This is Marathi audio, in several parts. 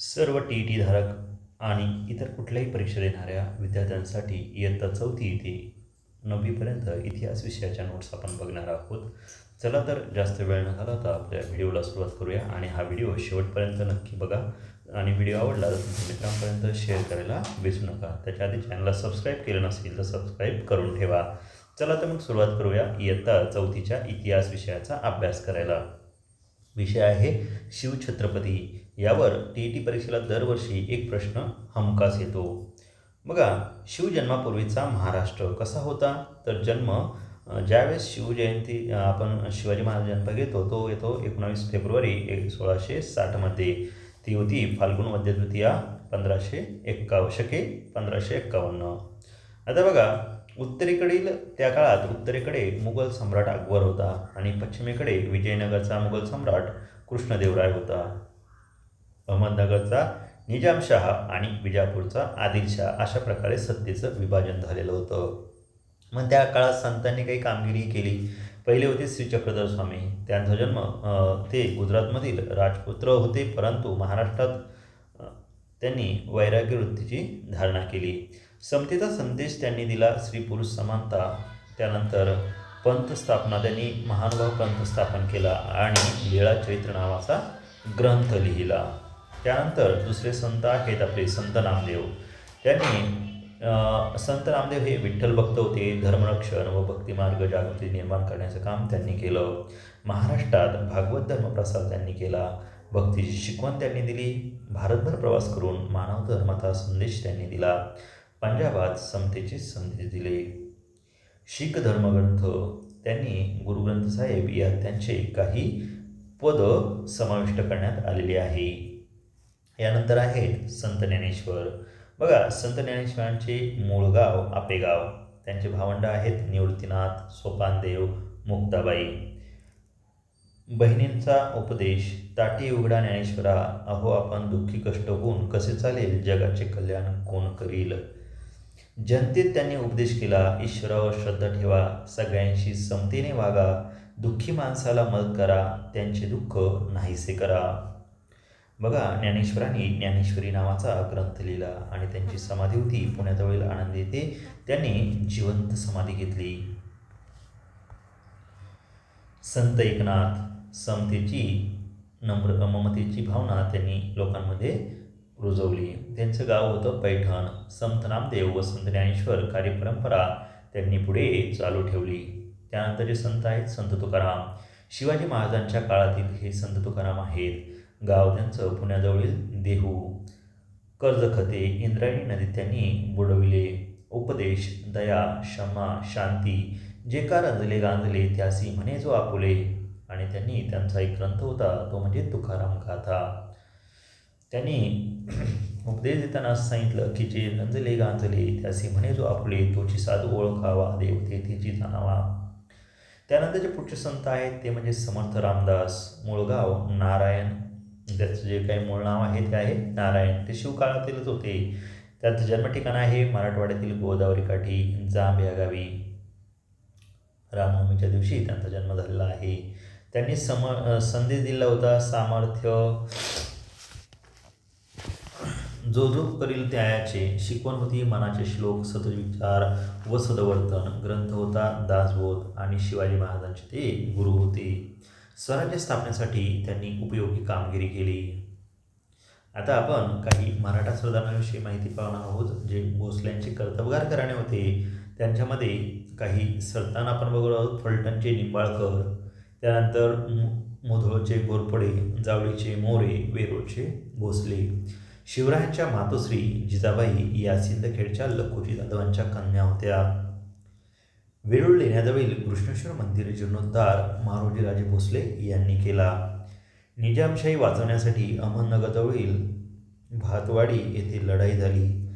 सर्व टी ई टी धारक आणि इतर कुठल्याही परीक्षा देणाऱ्या विद्यार्थ्यांसाठी इयत्ता चौथी ते नववीपर्यंत इतिहास विषयाच्या नोट्स आपण बघणार आहोत. चला तर जास्त वेळ न घालवता आपल्या व्हिडिओला सुरुवात करूया आणि हा व्हिडिओ शेवटपर्यंत नक्की बघा. आणि व्हिडिओ आवडला तर तुमच्या मित्रांपर्यंत शेअर करायला विसरू नका. त्याच्या आधी चॅनलला सबस्क्राईब केलं नसेल तर सबस्क्राईब करून ठेवा. चला तर मग सुरुवात करूया इयत्ता चौथीच्या इतिहास विषयाचा अभ्यास करायला. विषय आहे शिवछत्रपती. यावर टी ई टी परीक्षेला दरवर्षी एक प्रश्न हमखास येतो. बघा शिवजन्मापूर्वीचा महाराष्ट्र कसा होता? तर जन्म ज्यावेळेस शिवजयंती आपण शिवाजी महाराज जन्म घेतो तो येतो एकोणावीस फेब्रुवारी एक सोळाशे साठमध्ये ती होती फाल्गुन वद्य पंधराशे एक्काव शके पंधराशे एक्कावन्न. आता बघा उत्तरेकडील त्या काळात उत्तरेकडे मुघल सम्राट अकबर होता आणि पश्चिमेकडे विजयनगरचा मुघल सम्राट कृष्णदेवराय होता. अहमदनगरचा निजामशाह आणि विजापूरचा आदिलशाह अशा प्रकारे सत्तेचं विभाजन झालेलं होतं. मग त्या काळात संतांनी काही कामगिरी केली. पहिले होते श्री चक्रधर स्वामी. त्यांचा जन्म ते गुजरातमधील राजपुत्र होते परंतु महाराष्ट्रात त्यांनी वैराग्य वृत्तीची धारणा केली. समतेचा संदेश त्यांनी दिला स्त्री पुरुष समानता त्यानंतर पंथ स्थापना त्यांनी महानुभाव पंथ स्थापन केला आणि लीळा चरित्र नावाचा ग्रंथ लिहिला. त्यानंतर दुसरे संत आहेत आपले संत नामदेव. त्यांनी संत नामदेव हे विठ्ठल भक्त होते धर्मरक्षण व भक्तिमार्ग जागृती निर्माण करण्याचं काम त्यांनी केलं. महाराष्ट्रात भागवत धर्मप्रसार त्यांनी केला. भक्तीची शिकवण त्यांनी दिली. भारतभर प्रवास करून मानव धर्माचा संदेश त्यांनी दिला. पंजाबात समतेचे संदेश दिले. शीख धर्मग्रंथ त्यांनी गुरुग्रंथ साहेब यात त्यांचे काही पद समाविष्ट करण्यात आलेले आहे. यानंतर आहेत संत ज्ञानेश्वर. बघा संत ज्ञानेश्वरांचे मूळ गाव आपेगाव. त्यांचे भावंड आहेत निवृत्तीनाथ सोपानदेव मुक्ताबाई. बहिणींचा उपदेश ताटी उघडा ज्ञानेश्वरा अहो आपण दुःखी कष्ट होऊन कसे चालेल? जगाचे कल्याण कोण करील? जनतेत त्यांनी उपदेश केला ईश्वरावर श्रद्धा ठेवा सगळ्यांशी समतेने वागा दुःखी माणसाला मदत करा त्यांचे दुःख नाहीसे करा. बघा ज्ञानेश्वरांनी ज्ञानेश्वरी नावाचा ग्रंथ लिहिला आणि त्यांची समाधी होती. पुण्याजवळील आनंद येथे त्यांनी जिवंत समाधी घेतली. संत एकनाथ समतेची नम्र ममतेची भावना त्यांनी लोकांमध्ये रुजवली. त्यांचं गाव होतं पैठण. संत नामदेव व संत ज्ञानेश्वर कार्यपरंपरा त्यांनी पुढे चालू ठेवली. त्यानंतर जे संत आहेत संत तुकाराम. शिवाजी महाराजांच्या काळातील हे संत तुकाराम आहेत. गाव त्यांचं पुण्याजवळील देहू. कर्जखते इंद्रायणी नदीत त्यांनी बुडविले. उपदेश दया क्षमा शांती जे का रंजले गांजले त्यासी म्हणे जो आपुले. आणि त्यांनी त्यांचा एक ग्रंथ होता तो म्हणजे तुकाराम गाथा. त्यांनी उपदेश देताना असं सांगितलं की जे नंदले गांजले त्यासी म्हणे जो आपले तोची साधू ओळखावा देवते तिची जाणावा. त्यानंतर जे पुढचे संत आहेत ते म्हणजे समर्थ रामदास मुळगाव नारायण. त्याचं जे काही मूळ नाव आहे ते आहे नारायण. ते शिवकाळातीलच होते. त्याचं जन्मठिकाण आहे मराठवाड्यातील गोदावरी काठी जांब या गावी. रामनवमीच्या दिवशी त्यांचा जन्म झालेला आहे. त्यांनी सम संदेश दिला होता सामर्थ्य जो जो करील त्यायाचे शिकवण होती मनाचे श्लोक सदविचार व सदवर्तन ग्रंथ होता दासबोध आणि शिवाजी महाराजांचे ते गुरु होते. स्वराज्य स्थापनेसाठी त्यांनी उपयोगी कामगिरी केली. आता आपण काही मराठा सरदारांविषयी माहिती पाहणार आहोत जे भोसल्यांचे कर्तबगार घराणे होते. त्यांच्यामध्ये काही सरतान आपण बघत आहोत फलटणचे निंबाळकर त्यानंतर मु मुधोळचे घोरपडे जावळीचे मोरे वेरूळचे भोसले. शिवरायांच्या मातोश्री जिजाबाई या सिंदखेडच्या लखोजी जाधवांच्या कन्या होत्या. वेरूळ लेण्याजवळील कृष्णेश्वर मंदिर जीर्णोद्धार महारोजीराजे भोसले यांनी केला. निजामशाही वाचवण्यासाठी अहमदनगरजवळील भातवाडी येथे लढाई झाली.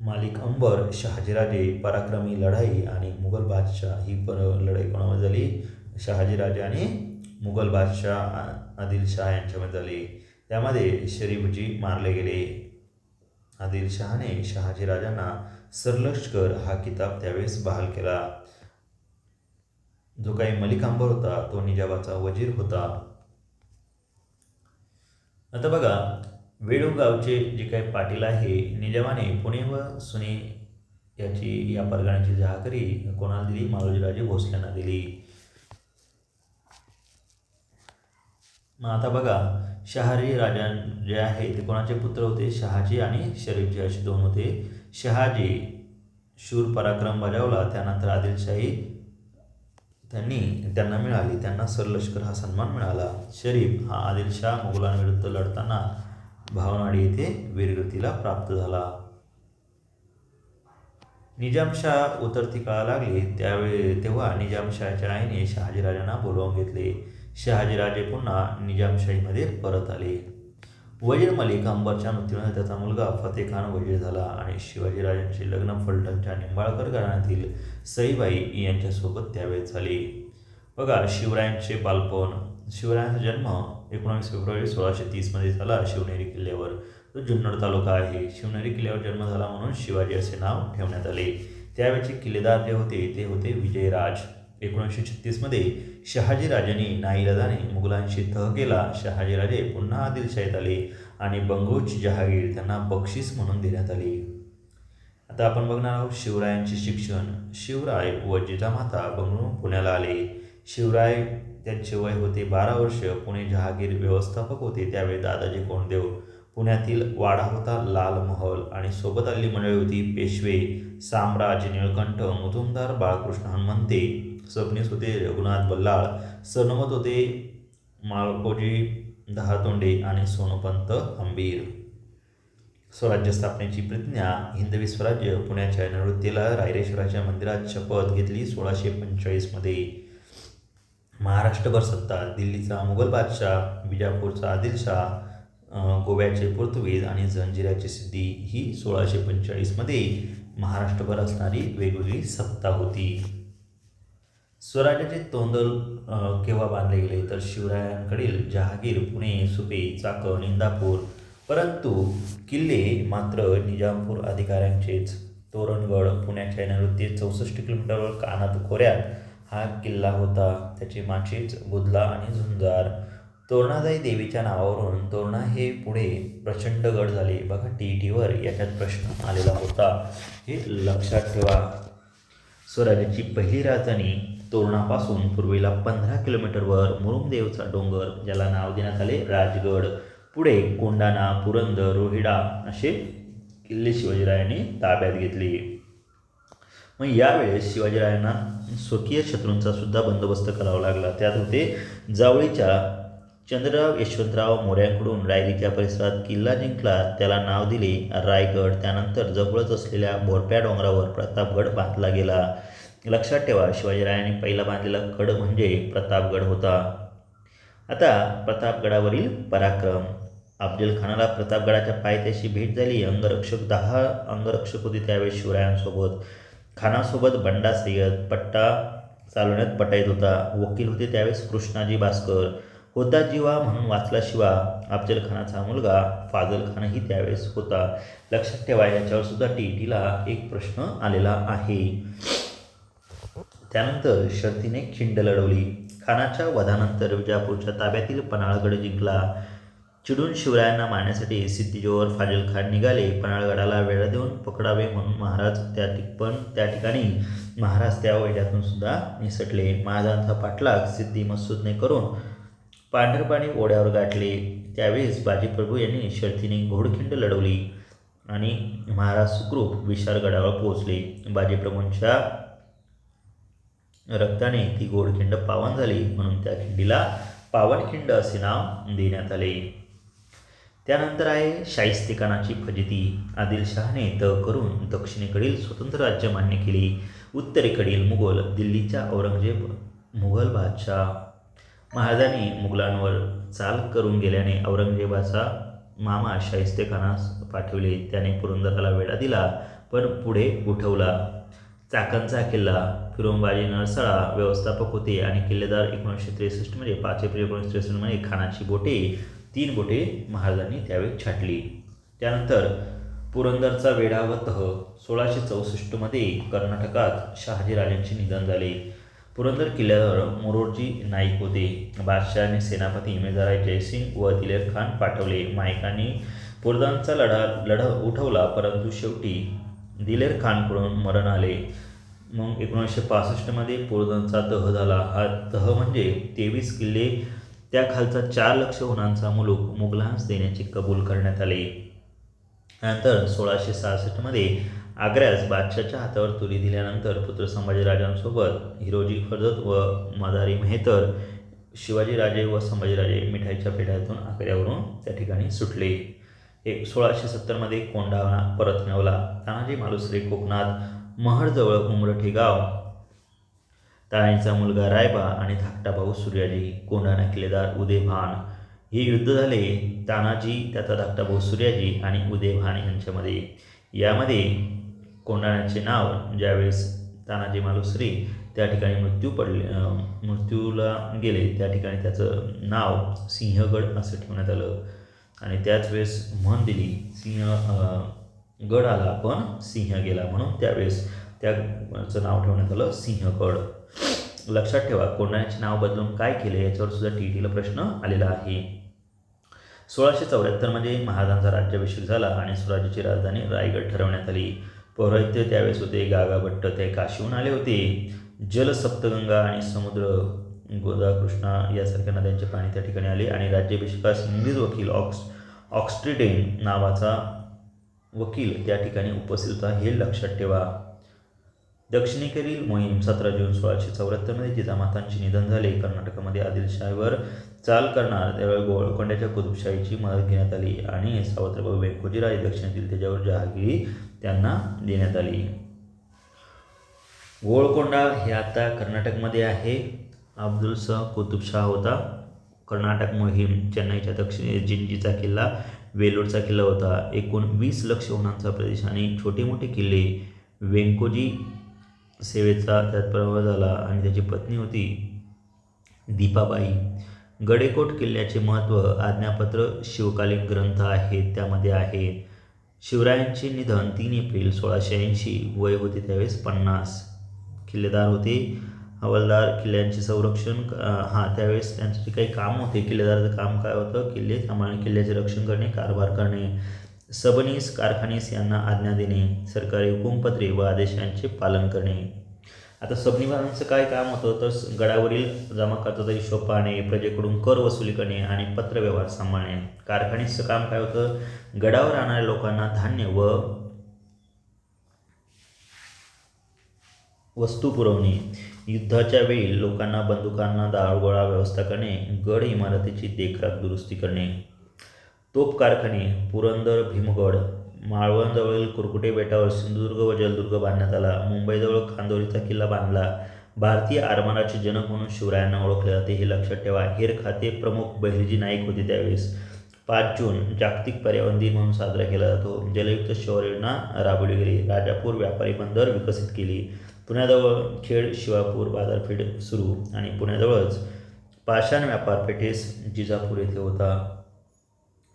मालिक अंबर शहाजीराजे पराक्रमी लढाई आणि मुघल बादशाह ही पर लढाई कोणामध्ये झाली? शहाजीराजे आणि मुघल बादशाह आ- आदिलशाह यांच्यामध्ये झाली. त्यामध्ये शरीफजी मारले गेले. आदिलशहाने शहाजीराजांना सरलष्कर हा किताब त्यावेळेस बहाल केला. जो काही मलिकांबर होता तो निजाबाचा वजीर होता. आता बघा वेळू गावचे जे काही पाटील आहे निजामाने पुणे व सुने याची या परगण्याची जहाकरी कोणाला दिली? मालोजीराजे भोसल्यांना दिली. मग आता बघा शहारी राजा जे आहे ते कोणाचे पुत्र होते? शहाजी आणि शरीफजी. असे दोन होते. शहाजी शूर पराक्रम बजावला. त्यानंतर आदिलशाही त्यांनी त्यांना मिळाली. त्यांना सरलष्कर हा सन्मान मिळाला. शरीफ हा आदिलशाह मुघलांविरुद्ध लढताना भावनाडी येथे वीरगतीला प्राप्त झाला. निजामशाह उतरती काळा लागली. त्यावेळी तेव्हा निजामशाहच्या आईने शहाजीराजांना बोलवून घेतले. शहाजीराजे पुन्हा निजामशाहीमध्ये परत आले. वजीर मलिक अंबरच्या मृत्यूनंतर त्याचा मुलगा फतेह खान वजीर झाला आणि शिवाजीराजांचे लग्न फलटणच्या निंबाळकर घराण्यातील सईबाई यांच्यासोबत त्यावेळेस झाले. बघा शिवरायांचे बालपण. शिवरायांचा जन्म एकोणावीस फेब्रुवारी सोळाशे तीसमध्ये झाला शिवनेरी किल्ल्यावर. तो जुन्नर तालुका आहे. शिवनेरी किल्ल्यावर जन्म झाला म्हणून शिवाजी असे नाव ठेवण्यात आले. त्यावेळेचे किल्लेदार जे होते ते होते विजयराज. एकोणीसशे छत्तीसमध्ये शहाजीराजांनी नाईलाजाने मुघलांशी तह केला. शहाजीराजे पुन्हा आदिलशाहीत आले आणि बंगळूरची जहागीर त्यांना बक्षीस म्हणून देण्यात आली. आता आपण बघणार आहोत शिवरायांचे शिक्षण. शिवराय व जिजामाता बंगळूर पुण्याला आले. शिवराय त्यांचे वय होते बारा वर्ष. पुणे जहागीर व्यवस्थापक होते. त्यावेळी दादाजी कोंडदेव पुण्यातील वाडा होता. लाल महल आणि सोबत आलेली मंडळी होती पेशवे साम्राज निळकंठ मुजुमदार बाळकृष्ण हनुमंते. सबनीस होते रघुनाथ बल्लाळ सरनमत होते माळकोजी दहातोंडे आणि सोनपंत अंबीर स्वराज्य स्थापनेची प्रतिज्ञा हिंदवी स्वराज्य पुण्याच्या नैऋत्येला रायरेश्वराच्या मंदिरात शपथ घेतली सोळाशे पंचेचाळीसमध्ये महाराष्ट्रभर सत्ता दिल्लीचा मुघल बादशाह बिजापूरचा आदिलशाह गोव्याचे पोर्तुगीज आणि जंजिऱ्याची सिद्धी ही सोळाशे पंचेचाळीसमध्ये महाराष्ट्रभर असणारी वेगवेगळी सत्ता होती. स्वराज्याचे तोंदल केव्हा बांधले गेले तर शिवरायांकडील जहागीर पुणे सुपे चाकण इंदापूर. परंतु किल्ले मात्र निजामपूर अधिकाऱ्यांचेच. तोरणगड पुण्याच्या नैऋत्य चौसष्ट किलोमीटरवर कानात खोऱ्यात हा किल्ला होता. त्याचे माचेच बुधला आणि झुंजार. तोरणादाई देवीच्या नावावरून तोरणा हे पुढे प्रचंड गड झाले. बघा टी टीवर याच्यात प्रश्न आलेला होता. हे लक्षात ठेवा. स्वराज्याची पहिली राजधानी तोरणापासून पूर्वेला पंधरा किलोमीटरवर मुरुमदेवचा डोंगर ज्याला नाव देण्यात आले राजगड. पुढे कोंडाणा पुरंदर रोहिडा असे किल्ले शिवाजीरायांनी ताब्यात घेतले. मग यावेळेस शिवाजीरायांना स्वकीय शत्रूंचा सुद्धा बंदोबस्त करावा लागला. त्यात होते जावळीच्या चंद्रराव यशवंतराव मोऱ्यांकडून रायरीच्या परिसरात किल्ला जिंकला. त्याला नाव दिले रायगड. त्यानंतर जवळच असलेल्या बोरप्या डोंगरावर प्रतापगड बांधला गेला. लक्षात ठेवा शिवाजीरायांनी पहिला बांधलेला गड म्हणजे प्रतापगड होता. आता प्रतापगडावरील पराक्रम. अफजल खानाला प्रतापगडाच्या पायथ्याशी भेट झाली. अंगरक्षक दहा अंगरक्षक होते त्यावेळेस शिवरायांसोबत. खानासोबत बंडा सय्यद पट्टा चालवण्यात पटायत होता. वकील होते त्यावेळेस कृष्णाजी भास्कर. होता जीवा म्हणून वाचला शिवा. अफजल खानाचा मुलगा फाजल खानही त्यावेळेस होता. लक्षात ठेवा याच्यावर सुद्धा टी टीला एक प्रश्न आलेला आहे. त्यानंतर शर्तीने खिंड लढवली. खानाच्या वधानंतर विजापूरच्या ताब्यातील पन्हाळगड जिंकला. चिडून शिवरायांना मारण्यासाठी सिद्धिजोहर फाजिल खान निघाले. पन्हाळगडाला वेळा देऊन पकडावे म्हणून महाराज त्या ठिक पण त्या ठिकाणी महाराज त्या वैड्यातून सुद्धा निसटले. महाराजांचा पाठलाग सिद्धी मसूदने करून पांढरपाणी ओढ्यावर गाठले. त्यावेळेस बाजीप्रभू यांनी शर्तीने घोडखिंड लढवली आणि महाराज सुखरूप विशाळगडावर पोहोचले. बाजीप्रभूंच्या रक्ताने ती गोडखिंड पावन झाली म्हणून त्या खिंडीला पावनखिंड असे नाव देण्यात आले. त्यानंतर आहे शाहिस्तेखानाची फजिती. आदिलशहाने तह करून दक्षिणेकडील स्वतंत्र राज्य मान्य केली. उत्तरेकडील मुघल दिल्लीच्या औरंगजेब मुघल बादशाह. महाराजांनी मुघलांवर चाल करून गेल्याने औरंगजेबाचा मामा शाहिस्तेखानास पाठवले. त्याने पुरंदराला वेढा दिला पण पुढे उठवला. चाकणचा किल्ला फिरोंबाजी नरसाळा व्यवस्थापक होते आणि किल्लेदार एकोणीसशे त्रेसष्टमध्ये पाच एप्रिल एकोणीसशे त्रेसष्टमध्ये खानाची बोटे तीन बोटे महाराजांनी त्यावेळी छाटली. त्यानंतर पुरंदरचा वेढा व तह सोळाशे चौसष्टमध्ये कर्नाटकात शहाजीराजांचे निधन झाले. पुरंदर किल्ल्यावर मोरोजी नाईक होते. बादशहाने सेनापती इमेदाराय जयसिंग व दिलेर खान पाठवले. मायकांनी पुरदांचा लढा लढा उठवला परंतु शेवटी दिलेर खानकडून मरण आले. मग एकोणीसशे पासष्टमध्ये पोरदांचा तह झाला. हा तह म्हणजे तेवीस किल्ले. त्या खालचा चार लक्ष हुनांचा मुलूक मुघलांस देण्याचे कबूल करण्यात आले. नंतर सोळाशे सहासष्टमध्ये आग्र्यास बादशाच्या हातावर तुरी दिल्यानंतर पुत्र संभाजीराजांसोबत हिरोजी फर्जत व मदारी मेहतर शिवाजीराजे व संभाजीराजे मिठाईच्या पेढ्यातून आग्र्यावरून त्या ठिकाणी सुटले. एक सोळाशे सत्तरमध्ये कोंढाणा परत मिळवला. तानाजी मालुसरे कोकणात महडजवळ उमरठी गाव. ताईचा मुलगा रायबा आणि धाकटा भाऊ सूर्याजी कोंढाणा किल्लेदार उदयभान. हे युद्ध झाले. तानाजी त्याचा धाकटा भाऊ सूर्याजी आणि उदयभान यांच्यामध्ये. यामध्ये कोंढाण्याचे नाव ज्यावेळेस तानाजी मालुसरे त्या ठिकाणी मृत्यू पडले मृत्यूला गेले त्या ठिकाणी त्याचं नाव सिंहगड असं ठेवण्यात आलं. आणि त्याच वेळेस म्हण दिली सिंह गड आला पण सिंह गेला म्हणून त्यावेळेस त्याचं नाव ठेवण्यात आलं सिंहगड. लक्षात ठेवा कोणाचे नाव बदलून काय केले याच्यावर सुद्धा टी टीला प्रश्न आलेला आहे. सोळाशे चौऱ्याहत्तरमध्ये महाराजांचा राज्याभिषेक झाला आणि स्वराज्याची राजधानी रायगड ठरवण्यात आली. पौराहित्य त्यावेळेस होते गागाभट्ट ते काशीहून आले होते. जलसप्तगंगा आणि समुद्र गोदा कृष्णा यासारख्या नद्यांचे पाणी त्या ठिकाणी आले आणि राज्याभिषेकास इंग्रज वकील ऑक्स ऑक्स्ट्रिडेन नावाचा वकील त्या ठिकाणी उपस्थित होता. हे लक्षात ठेवा. दक्षिणेकडील मोहीम सतरा जून सोळाशे चौऱ्याहत्तरमध्ये जिजामातांचे निधन झाले. कर्नाटकामध्ये आदिलशाहीवर चाल करणार त्यावेळी गोळकोंड्याच्या कुतुबशाहीची मदत घेण्यात आली आणि सावत्रबाबू वेंकोजीराजे दक्षिणेतील त्याच्यावर जहागिरी त्यांना देण्यात आली. गोळकोंडा हे आता कर्नाटकमध्ये आहे. अब्दुल शाह कुतुबशाह होता. कर्नाटक मोहीम चेन्नईच्या दक्षिणे जिंजीचा किल्ला वेलोरचा किल्ला होता. एकूण वीस लक्ष होणांचा प्रदेश आणि छोटे मोठे किल्ले. वेंकोजी सेवेचा त्यात प्रभाव झाला आणि त्याची पत्नी होती दीपाबाई. गडेकोट किल्ल्याचे महत्त्व आज्ञापत्र शिवकालीन ग्रंथ आहेत त्यामध्ये आहे. शिवरायांचे निधन तीन एप्रिल सोळाशे ऐंशी. वय होते त्यावेळेस पन्नास. किल्लेदार होते हवालदार किल्ल्यांचे संरक्षण हां त्यावेळेस त्यांचे काही काम होते किल्लेदाराचं काम काय होतं? किल्ले सांभाळणे किल्ल्याचे रक्षण करणे कारभार करणे. सबनीस कारखानीस यांना आज्ञा देणे सरकारी हुकुमपत्रे व आदेशांचे पालन करणे. आता सबनिवारांचं काय काम होतं? तर गडावरील जमा खर्चाचा हिशोब पाहणे प्रजेकडून कर वसुली करणे आणि पत्रव्यवहार सांभाळणे. कारखानीचं काम काय होतं? गडावर राहणाऱ्या लोकांना धान्य व वस्तू पुरवणे. युद्धाच्या वेळी लोकांना बंदुकांना दारुगोळा व्यवस्था करणे गड इमारतीची देखरेख दुरुस्ती करणे. तोप कारखाने पुरंदर भीमगड माळवणजवळील कुरकुटे बेटावर सिंधुदुर्ग व जलदुर्ग बांधण्यात आला. मुंबईजवळ खांदोरीचा किल्ला बांधला. भारतीय आरमाराचे जनक म्हणून शिवरायांना ओळखले जाते. हे लक्षात ठेवा हेर खाते प्रमुख बहिर्जी नाईक होते त्यावेळेस. पाच जून जागतिक पर्यावरण दिन म्हणून साजरा केला जातो. जलयुक्त शहर योजना राबवली गेली. राजापूर व्यापारी बंदर विकसित केली. पुण्याजवळ खेड शिवापूर बाजारपेठ सुरू आणि पुण्याजवळच पाषाण व्यापार पेठेस जिजापूर येथे होता.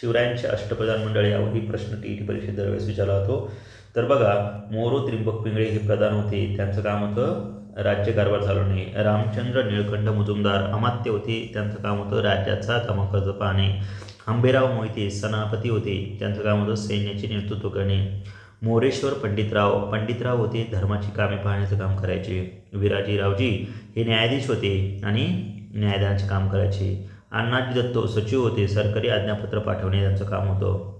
शिवरायांचे अष्टप्रधान मंडळ यावरही प्रश्न टी टी परीक्षेत दरवेळेस विचारला जातो. तर बघा मोरो त्रिंबक पिंगळे हे प्रधान होते. त्यांचं काम होतं राज्यकारभार चालवणे. रामचंद्र निळकंठ मुजुमदार अमात्य होते. त्यांचं काम होतं राज्याचा तमाखर्च पाहणे. आंबेराव मोहिते सेनापती होते. त्यांचं काम होतं सैन्याचे नेतृत्व करणे. मोरेश्वर पंडितराव पंडितराव होते धर्माची कामे पाहण्याचं काम करायचे. विराजीरावजी हे न्यायाधीश होते आणि न्यायदानाचे काम करायचे. अण्णाजी दत्तो सचिव होते सरकारी आज्ञापत्र पाठवणे यांचं काम होतं.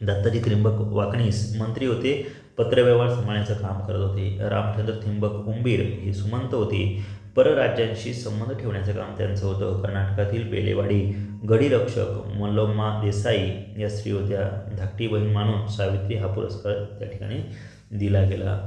दत्ताजी त्रिंबक वाकणीस मंत्री होते पत्रव्यवहार सांभाळण्याचं काम करत होते. रामचंद्र त्रिंबक उंबीर हे सुमंत होते. परराज्यांशी संबंध ठेवण्याचं काम त्यांचं होतं. कर्नाटकातील बेलेवाडी गडीरक्षक मल्लोम्मा देसाई या स्त्री होत्या धाकटी बहीण मानून सावित्री हा पुरस्कार त्या ठिकाणी दिला गेला.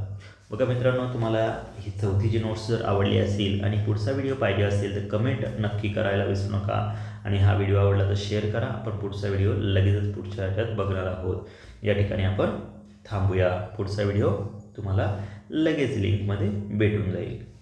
बघा मित्रांनो तुम्हाला ही चौथीची नोट्स जर आवडली असेल आणि पुढचा व्हिडिओ पाहिजे असेल तर कमेंट नक्की करायला विसरू नका. आणि हा व्हिडिओ आवडला तर शेअर करा. आपण पुढचा व्हिडिओ लगेचच पुढच्या ह्याच्यात बघणार आहोत. या ठिकाणी आपण थांबूया. पुढचा व्हिडिओ तुम्हाला लगेच लिंकमध्ये भेटून जाईल.